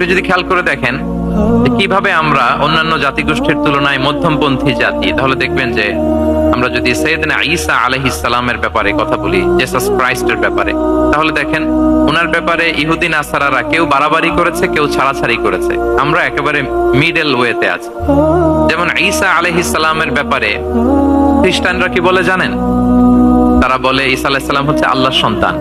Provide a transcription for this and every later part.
আপনি যদি খেয়াল করে দেখেন কীভাবে আমরা অন্যান্য জাতিগোষ্ঠীর তুলনায় মধ্যমপন্থী জাতি, তাহলে দেখবেন যে আমরা যদি সৈয়দনা ঈসা আলাইহিস সালামের ব্যাপারে কথা বলি জেসাস ক্রাইস্টের ব্যাপারে, তাহলে দেখেন ওনার ব্যাপারে ইহুদিন আসারারা কেউ বাড়াবাড়ি করেছে, কেউ ছাড়াছাড়ি করেছে। আমরা একেবারে মিডল ওয়েতে আছি। যেমন ঈসা আলাইহিস সালামের ব্যাপারে খ্রিস্টানরা কি বলে জানেন? তারা বলে ঈসা আলাইহিস সালাম হচ্ছে আল্লাহর সন্তান।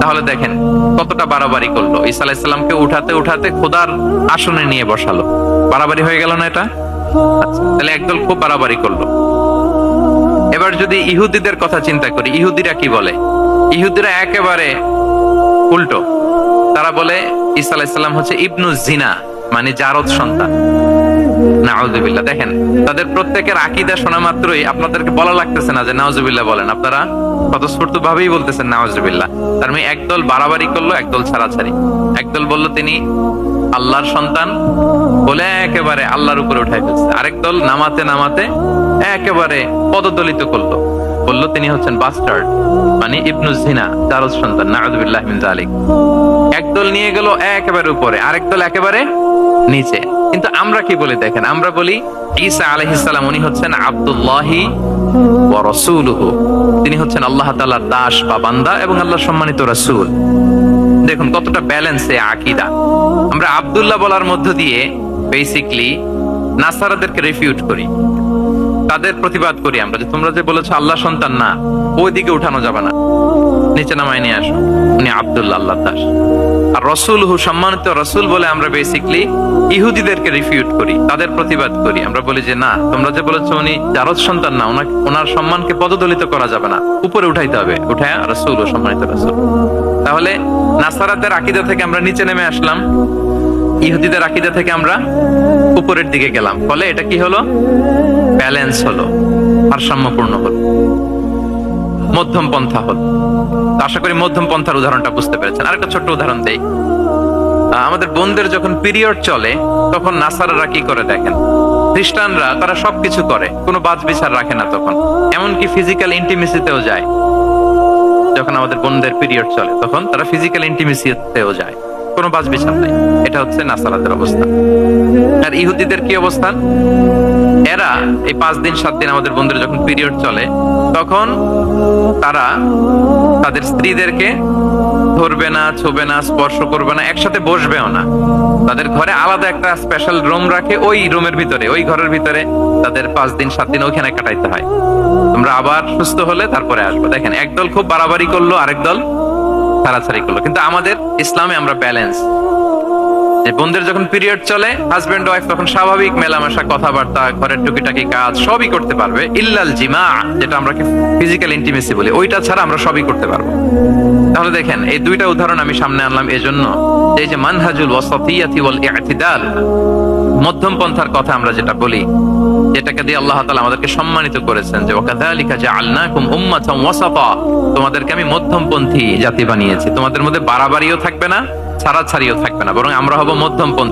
তাহলে দেখেন কতটা বাড়াবাড়ি করল। ঈসা আলাইহিস সালামকে উঠাতে উঠাতে খোদার আসনে নিয়ে বসালো। বাড়াবাড়ি হয়ে গেল না এটা? আচ্ছা, তাহলে একদল খুব বাড়াবাড়ি করল। এবার যদি ইহুদিদের কথা চিন্তা করি ইহুদিরা কি বলে? ইহুদিরা একেবারে উল্টো। তারা বলে ঈসা আলাইহিস সালাম হচ্ছে ইবনু জিনা মানে জারদ সন্তান। নাউজুবিল্লাহ। দেখেন, তাদের প্রত্যেকের আকীদা শোনা মাত্রই আপনাদেরকে বলা লাগতেছে না যে নাউজুবিল্লাহ বলেন। আপনারা স্বতঃস্ফূর্ত ভাবেই বলতেছেন নাউজুবিল্লাহ। তার মানে একদল বাড়াবাড়ি করল, একদল ছাড়াছাড়ি। একদল বলল, তিনি আল্লাহর সন্তান বলে একেবারে আল্লাহর উপরে উঠাই ফেলছে। আরেক দল নামাতে নামাতে একেবারে পদদলিত করল। বলল, তিনি হচ্ছেন বাস্টার্ড মানে ইবনু জিনা জারদ সন্তান, নাউজুবিল্লাহ মিন জালিক একদল নিয়ে গেল একেবারে উপরে, আরেক দল একেবারে নিচে। কিন্তু আমরা কি বলি দেখেন, আমরা বলি ঈসা আলাইহিস উনি হচ্ছেন আব্দুল্লাহি রাসূলুহু। তিনি হচ্ছেন আল্লাহ তাআলার দাস বা বান্দা এবং আল্লাহ সম্মানিত রাসূল। দেখুন কতটা ব্যালেন্স এ আকীদা। আমরা আব্দুল্লাহ বলার মধ্য দিয়ে বেসিকলি নাসারাদেরকে রিফিউট করি। তাদের প্রতিবাদ করি আমরা যে তোমরা যে বলেছ আল্লাহ সন্তান না, ওইদিকে উঠানো যাবে না। নিচে নামায় নিয়ে আসো। উনি আব্দুল্লাহ আল্লাহ দাস। আর রসুল হু সম্মানিত রসুল বলে আমরা বেসিকলি ইহুদিদেরকে রিফিউট করি, তাদের প্রতিবাদ করি। আমরা বলি যে, না, তোমরা যে বলেছ উনি জারদ সন্তান না, ওনাকে, ওনার সম্মানকে পদদলিত করা যাবে না। উপরে উঠাইতে হবে, উঠায় রসুল ও সম্মানিত রসুল। তাহলে নাসারাতের আকিদা থেকে আমরা নিচে নেমে আসলাম। ইহুদিদের আকিদা থেকে আমরা উপরের দিকে গেলাম। ফলে এটা কি হলো? ব্যালেন্স হলো, ভারসাম্যপূর্ণ হলো মধ্যম পন্থা হল আশা করি মধ্যম পন্থার উদাহরণটা বুঝতে পেরেছেন। আরেকটা ছোট্ট উদাহরণ দেই। আমাদের বোনদের যখন পিরিয়ড চলে, তখন নাসারারা কি করে দেখেন? খ্রিস্টানরা, তারা সবকিছু করে, কোনো বাজ বিচার রাখে না তখন। এমনকি ফিজিক্যাল ইন্টিমেসিতেও যায়। যখন আমাদের বোনদের পিরিয়ড চলে, তখন তারা ফিজিক্যাল ইন্টিমেসিতেও যায়। কোনো বাজ বিচার নাই। এটা হচ্ছে নাসারাদের অবস্থা। আর ইহুদিদের কি অবস্থান? এরা এই পাঁচ দিন, সাত দিন আমাদের বন্ধুরা যখন পিরিয়ড চলে, তখন তারা তাদের স্ত্রীদেরকে ধরবে না, ছুবে না, স্পর্শ করবে না, একসাথে বসবেও না। তাদের ঘরে আলাদা একটা স্পেশাল রুম রাখে ওই রুমের ভিতরে, ওই ঘরের ভিতরে তাদের পাঁচ দিন, সাত দিন ওইখানে কাটাইতে হয়। তোমরা আবার সুস্থ হলে তারপরে আসব। দেখেন, একদল খুব বাড়াবাড়ি করল, আরেক দল ছাড়াছাড়ি করল। কিন্তু আমাদের ইসলামে আমরা ব্যালেন্স বোনদের যখন পিরিয়ড চলে হাজবেন্ড ওয়াইফ তখন স্বাভাবিক মেলামেশা, কথাবার্তা, ঘরের টুকিটাকি কাজ, সবই করতে পারবে। ইল্লাল জিমা, যেটা আমরা ফিজিক্যাল ইন্টিমেসি বলি, ওইটা ছাড়া আমরা সবই করতে পারব। তাহলে দেখেন, এই দুইটা উদাহরণ আমি সামনে আনলাম, এজন্য। এই যে মানহাজুল ওয়াসাতিয়াতি ওয়াল ইআতিদাল মধ্যম পন্থার কথা আমরা যেটা বলি যেটাকে দিয়ে আল্লাহ তালা আমাদেরকে সম্মানিত করেছেন যে, ওয়াকাযালিকা জাআলনাকুম উম্মাতাম ওয়াসাতা। তোমাদেরকে আমি মধ্যমপন্থী জাতি বানিয়েছি। তোমাদের মধ্যে বাড়াবাড়িও থাকবে না, ছাড়াছাড়িও থাকবে না, বরং আমরা হব মধ্যমপন্থী।